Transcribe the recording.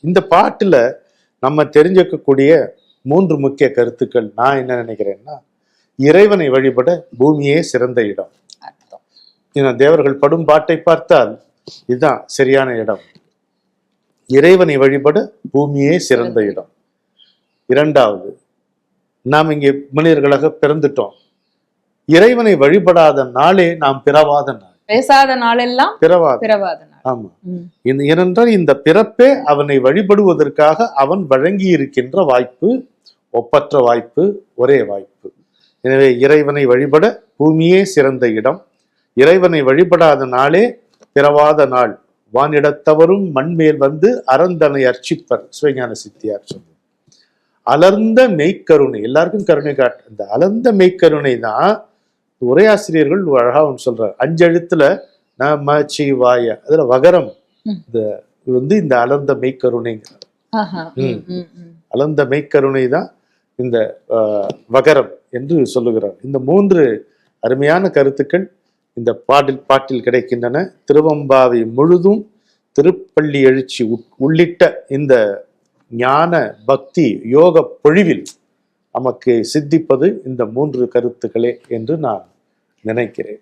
இந்த பாட்டுல நம்ம தெரிஞ்சுக்கக்கூடிய மூன்று முக்கிய கருத்துக்கள் நான் என்ன நினைக்கிறேன்னா இறைவனை வழிபட பூமியே சிறந்த இடம். ஏன்னா தேவர்கள் படும் பாட்டை பார்த்தால் இதுதான் சரியான இடம். இறைவனை வழிபட பூமியே சிறந்த இடம். இரண்டாவது நாம் இங்கே மனிதர்களாக பிறந்துட்டோம். இறைவனை வழிபடாத நாளே நாம் பிறவாத நாள். பேசாத நாளெல்லாம் பிறவாத. பிறவாத நாள். ஆமா. ஏனென்றால் இந்த பிறப்பே அவனை வழிபடுவதற்காக அவன் வழங்கி இருக்கின்ற வாய்ப்பு ஒப்பற்ற வாய்ப்பு ஒரே வாய்ப்பு. எனவே இறைவனை வழிபட பூமியே சிறந்த இடம். இறைவனை வழிபடாத நாளே பிறவாத நாள். வானிடத்தவரும் மண்மேல் வந்து அறந்தனை அர்ச்சிப்பர். சிவஞான சித்தியார் சொல்லுவார் அலர்ந்த மெய்க்கருணை. எல்லாருக்கும் கருணை காட்டு இந்த அலர்ந்த மெய்க்கருணை தான் உரையாசிரியர்கள் அழகா ஒன்று சொல்றார் அஞ்செழுத்துல நம சிவாய அதுல வகரம் ம். இந்த வந்து இந்த அலர்ந்த மெய்க்கருணைங்கிறார். ம், ம், ம். அலர்ந்த மெய்க்கருணை தான் இந்த வகரம் என்று சொல்லுகிறார் இந்த மூன்று அருமையான கருத்துக்கள் இந்த பாட்டில் பாட்டில் கிடைக்கின்றன திருவம்பாவை முழுதும் திருப்பள்ளி எழுச்சி உள்ளிட்ட இந்த ஞான பக்தி யோக பொழிவில் நமக்கு சித்திப்பது இந்த மூன்று கருத்துக்களே என்று நான் நினைக்கிறேன்.